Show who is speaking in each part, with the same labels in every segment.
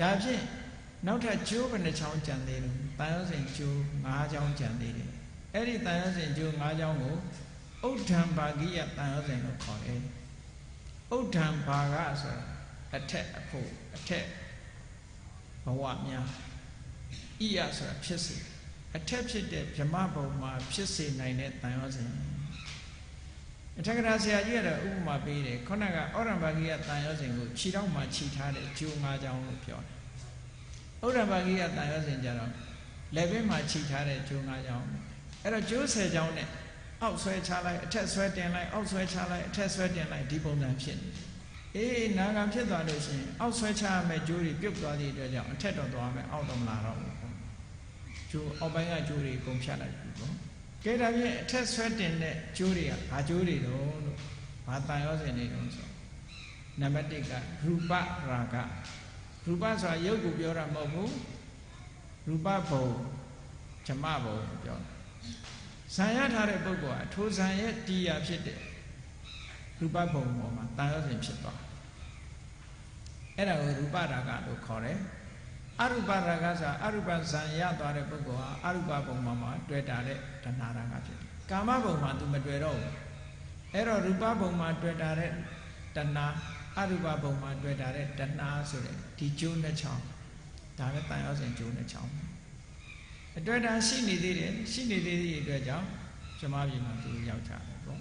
Speaker 1: ဒါဖြင့်နောက်ထပ်ကျိုးဘယ်နှချောင်းကြံသေးလို့တန်ရုံးစဉ်ကျိုး၅ချောင်းကြံသေးတယ်အဲ့ဒီတန်ရုံးစဉ်ကျိုး၅ချောင်းကိုဥဒ္ဓံဘာဂိယတန်ရုံးစဉ်လို့ခေါ်တယ်ဥဒ္ဓံဘာဂဆိုတာအထက်အဖို့အထက်ဘဝများဣယဆိုတာဖြစ်စေအထက်ဖြစ်တဲ့ဗြဟ္မဘုံမှာဖြစ်စေနိုင်တဲ့တန်ရုံးစဉ် အထက်ကရာဆရာကြီးကတော့ဥပမာပေးတယ်ခုနကဩရံဘာဂိယတန်ရုံးစဉ်ကိုခြေထောက်မှာခြိထားတဲ့ကျိုး၅ချောင်းလို့ပြောတယ်ဥဒ္ဓဘာဂိယတန်ရုံးစဉ်ကြတော့လက်ဘင်းမှာခြိထားတဲ့ကျိုး၅ချောင်းအဲ့တော့ကျိုး၁၀ချောင်းနဲ့အောက်ဆွဲချလိုက်အထက်ဆွဲတင်လိုက်အောက်ဆွဲချလိုက်အထက်ဆွဲတင်လိုက်ဒီပုံစံဖြစ်နေအေးနာဂံဖြစ်သွားလို့ရှိရင်အောက်ဆွဲချရမယ့်ကျိုးတွေပြုတ်သွားသည့်အတွက်ကြောင့်အထက်တော့သွားမယ်အောက်တော့မလာတော့ဘူးကျိုးအောက်ပိုင်းကကျိုးတွေအကုန်ဖြတ်လိုက်ပြီပေါ့ ကဲဒါဖြင့်အထက်ဆွဲတင်တဲ့ကျိုးတွေကဘာကျိုးတွေတော့လို့ဘာတန်ရောစင်တွေတော့ဆိုနံပါတ်1ကရူပရာဂရူပဆိုတာရုပ်ကိုပြောတာမဟုတ်ဘူးရူပဘုံဓမ္မဘုံပြောတာဇံရထားတဲ့ပုဂ္ဂိုလ်ဟာထိုဇံရဲ့တရားဖြစ်တဲ့ရူပဘုံပေါ်မှာတန်ရောစင်ဖြစ်သွားအဲ့ဒါကိုရူပရာဂလို့ခေါ်တယ် အရူပရာဂဆိုတာအရူပဇံရသွားတဲ့ပုဂ္ဂိုလ်ဟာအရူပဘုံမှာမှာတွေ့တာတဲ့တဏှာရာဂဖြစ်တယ်ကာမဘုံမှာ तू မတွေ့တော့ဘူးအဲ့တော့ရူပဘုံမှာတွေ့တာတဲ့တဏှာအရူပဘုံမှာတွေ့တာတဲ့တဏှာဆိုတဲ့ဒီကျိုးနှစ်ချောင်းဒါပဲတန်ရောစင်ကျိုးနှစ်ချောင်းအတွက်တန်ရှိနေသေးတယ်ရှိနေသေးတဲ့အတွက်ကြောင့်ဇမပြေမှာသူရောက်ကြတယ်ပေါ့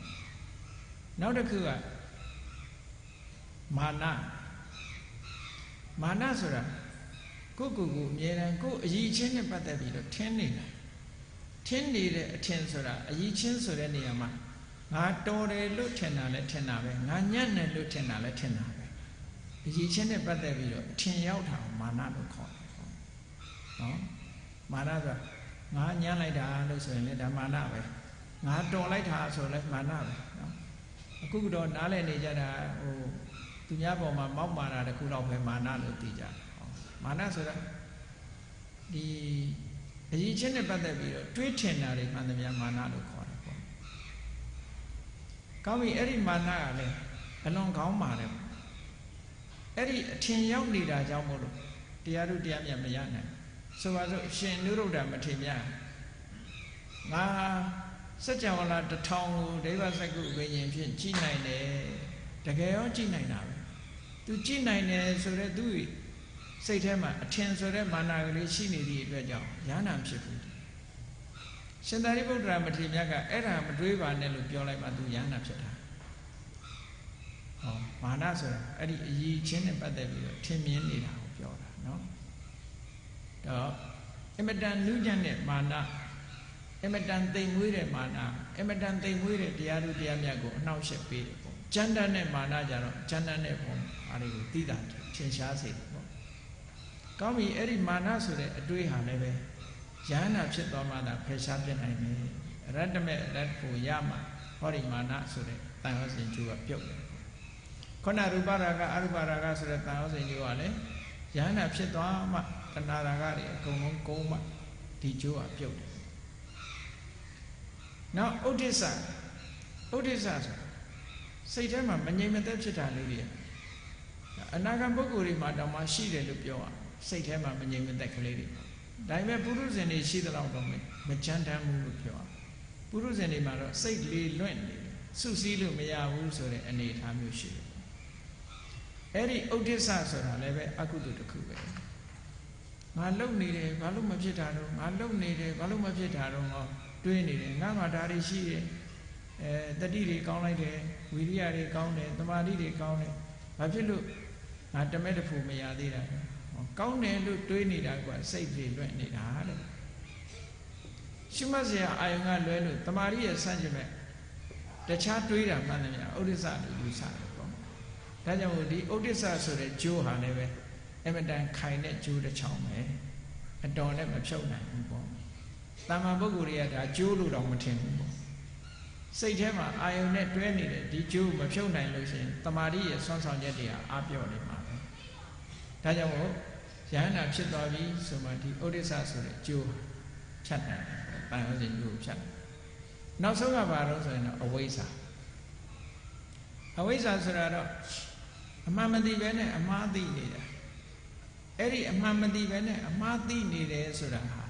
Speaker 1: နောက်တစ်ခုကမာနမာနဆိုတာ ကိုယ့်ကိုယ်ကိုအမြဲတမ်းကိုယ်အည်ချင်းနဲ့ပတ်သက်ပြီးတော့ထင်းနေတာထင်းနေတဲ့အထင်ဆိုတာအည်ချင်းဆိုတဲ့နေရာမှာငါတော်တယ်လို့ထင်တာလည်းထင်တာပဲငါညံ့တယ်လို့ထင်တာလည်းထင်တာပဲအည်ချင်းနဲ့ပတ်သက်ပြီးတော့အထင်ရောက်တာမာနလို့ခေါ်တယ်နော်မာနဆိုတာငါညံ့လိုက်တာလို့ဆိုရင်လည်းဒါမာနပဲငါတော်လိုက်တာဆိုလည်းမာနပဲနော်အခုတော့နားလည်နေကြတာဟိုသူများပေါ်မှာမောက်မာတာတခုတော့ပဲမာနလို့သိကြတယ် မာနဆိုတာဒီအရေးချင်းနဲ့ပတ်သက်ပြီးတော့တွေးထင်တာတွေမှန်သမျှမာနလို့ခေါ်တယ်ပေါ့ကောင်းပြီအဲ့ဒီမာနကလည်းအလွန်ကောင်းပါတယ်အဲ့ဒီအထင်ရောက်နေတာကြောင့်မို့လို့တရားတို့တရားမြတ်မရနိုင်ဆိုပါစို့ရှင်နုရုဒ္ဓမထေရငါစัจ java လာတထောင်ကိုဒိဗ္ဗစကုဝိညာဉ်ဖြင့်ကြည်နိုင်တယ်တကယ်ရောကြည်နိုင်တာပဲသူကြည်နိုင်တယ်ဆိုတော့သူ စိတ်ထဲမှာအထင်ဆိုတဲ့မာနကလေးရှိနေသည့်အတွက်ကြောင့်ရဟနာဖြစ်ဘူးရှင်သာရိပုတ္တရာမထေရမြတ်ကအဲ့ဒါမတွေးပါနဲ့လို့ပြောလိုက်မှသူရဟနာဖြစ်တာဟောမာနဆိုတာအဲ့ဒီအည်ချင်းနဲ့ပတ်သက်ပြီးတော့ထင်မြင်နေတာကိုပြောတာနော်တော့အမတန်နုညံ့တဲ့မာနအမတန်သိမ်မွေးတဲ့မာနအမတန်သိမ်မွေးတဲ့တရားသူတရားမြတ်ကိုအနှောက်အယှက်ပေးတယ်ပေါ့ကျမ်းတတ်တဲ့မာနကြတော့ကျမ်းတတ်တဲ့ပုံအားတွေကိုသိတာထင်ရှားစေတယ်ပေါ့ ကောင်းပြီအဲ့ဒီမာနဆိုတဲ့အတွေးဟာလည်းပဲယန္နာဖြစ်သွားမှသာဖယ်ရှားပြနိုင်မယ်ရတ္တမေရတ္ဖို့ရမှာဟောဒီမာနဆိုတဲ့တန်ဟောစဉ်ကျိုးကပြုတ်တယ်ခုနရူပရာဂအရူပရာဂဆိုတဲ့တန်ဟောစဉ်ကျိုးကလည်းယန္နာဖြစ်သွားမှတဏှာရာဂတွေအကုန်လုံးကုန်းမှဒီကျိုးကပြုတ်တယ်နောက်ဥဒိစ္စဥဒိစ္စဆိုစိတ်ထဲမှာမငြိမ်မသက်ဖြစ်တာလေးတွေအနာဂံပုဂ္ဂိုလ်တွေမှာတောင်မှရှိတယ်လို့ပြောရ စိတ်ထဲမှာမငြိမ်မသက်ကလေးတွေဒါပေမဲ့ပုရုဇဉ်တွေရှိသလောက်တော့မကြမ်းတမ်းဘူးလို့ပြောရပုရုဇဉ်တွေမှာတော့စိတ်လေးလွင့်နေတယ်စုစည်းလို့မရဘူးဆိုတဲ့အနေအထားမျိုးရှိတယ်အဲ့ဒီဥဒိစ္စဆိုတာလည်းပဲအကုသိုလ်တစ်ခုပဲငါလုံနေတယ်ဘာလို့မဖြစ်တာတော့ငါလုံနေတယ်ဘာလို့မဖြစ်တာတော့ငေါတွေးနေတယ်ငါမှဒါတွေရှိတယ်အဲတတိတွေကောင်းလိုက်တယ်ဝိရိယတွေကောင်းတယ်တမာတိတွေကောင်းတယ်ဘာဖြစ်လို့ငါတမဲတဖို့မရသေးတာ ကောင်းတယ်လို့တွေးနေတာကစိတ်တွေလွင့်နေတာတဲ့ရှုမှတ်စရာအာယုံကလွဲလို့တမာတိရဲ့ဆန့်ကျင်မဲ့တခြားတွေးတာမှန်တယ်များဥဒိစ္စလို့ယူဆတယ်ပေါ့ဒါကြောင့်ဒီဥဒိစ္စဆိုတဲ့ဂျိုးဟာလည်းပဲအမတန်ခိုင်တဲ့ဂျိုးတစ်ချောင်းပဲအတော်နဲ့မဖြုတ်နိုင်ဘူးပေါ့တမ္မာပုဂ္ဂိုလ်တွေကဒါဂျိုးလို့တော့မထင်ဘူးပေါ့စိတ်ထဲမှာအာယုံနဲ့တွဲနေတဲ့ဒီဂျိုးမဖြုတ်နိုင်လို့ရှိရင်တမာတိရဲ့ဆွမ်းဆောင်ချက်တွေဟာအပြော့နေမှာပဲ ဒါကြောင့်မို့ယန္တာဖြစ်သွားပြီဆိုမှဒီဥဒိစ္စဆိုတဲ့ဂျိုးဖြတ်တယ်တန်ရောစဉ်ဂျိုးဖြတ်တယ်နောက်ဆုံးကဘာလို့ဆိုရင်တော့အဝိဇ္ဇာအဝိဇ္ဇာဆိုတာတော့အမှန်မသိပဲနဲ့အမှားသိနေတာအဲ့ဒီအမှန်မသိပဲနဲ့အမှားသိနေတယ်ဆိုတာဟာ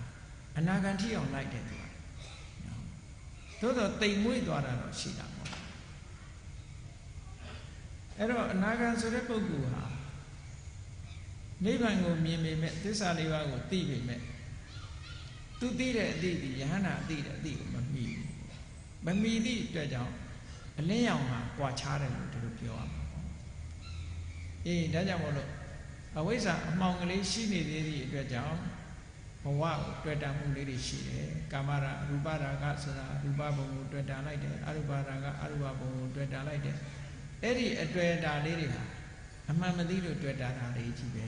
Speaker 1: အနာဂတ်ထိအောင်လိုက်တယ်သူကသို့တော့တိမ်မွေ့သွားတာတော့ရှိတာပေါ့အဲ့တော့အနာဂတ်ဆိုတဲ့ပုဂ္ဂိုလ်ဟာ နိဗ္ဗာန်ကိုမြင်ပေမဲ့သစ္စာလေးပါးကိုသိပေမဲ့သူသိတဲ့အသည့်ဒီယဟန္တာအသည့်တဲ့အသည့်ကိုမမီဘူးမမီသည့်အတွက်ကြောင့်အလင်းရောင်မှာကြွာချားတယ်လို့ဒီလိုပြောရမှာပေါ့အေးဒါကြောင့်မို့လို့အဝိဇ္ဇာအမှောင်ကလေးရှိနေသေးသည့်အတွက်ကြောင့်ဘဝကိုတွေ့တာမှုလေးတွေရှိတယ်ကာမရာရူပရာဂဆိုတာရူပဘုံကိုတွေ့တာလိုက်တယ်အရူပရာဂအရူပဘုံကိုတွေ့တာလိုက်တယ်အဲ့ဒီအတွေ့တာလေးတွေဟာ အမှန်မသိလို့တွေ့တာတာလေးကြီးပဲ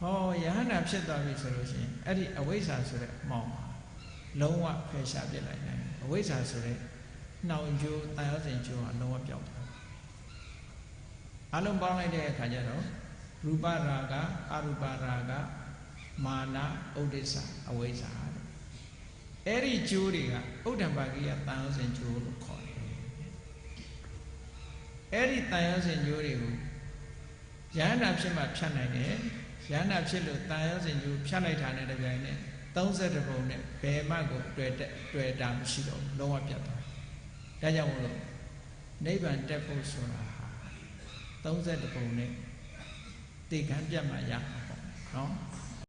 Speaker 1: ဟောယဟန္တာဖြစ်သွားပြီဆိုလို့ရှိရင်အဲ့ဒီအဝိဇ္ဇာဆိုတဲ့အမှောင်ဟာလုံးဝဖယ်ရှားပြစ်လိုက်နိုင်အဝိဇ္ဇာဆိုတဲ့နှောင်ကြိုးတန်ရောစင်ကြိုးဟာလုံးဝပြောက်သွားအလုံးပေါင်းလိုက်တဲ့အခါကျတော့ရူပရာဂအရူပရာဂမာနဥဒိစ္စအဝိဇ္ဇာတဲ့အဲ့ဒီကြိုးတွေကဥဒ္ဒံပါကိယတန်ရောစင်ကြိုးလို့ခေါ်တယ် အဲ့ဒီတန်ရောစင်ကြိုးတွေကိုယန္တာဖြစ်မှဖြတ်နိုင်တယ်ယန္တာဖြစ်လို့တန်ရောစင်ကြိုးဖြတ်လိုက်တာနဲ့တပြိုင်နက်30ပုံနဲ့ဘယ်မှကိုတွေ့တဲ့တွေ့တာမရှိတော့ဘူးလုံးဝပြတ်သွားဒါကြောင့်မလို့နိဗ္ဗာန်တက်ဖို့ဆိုတာဟာ30ပုံနဲ့တေကံပြတ်မှရမှာပေါ့နော်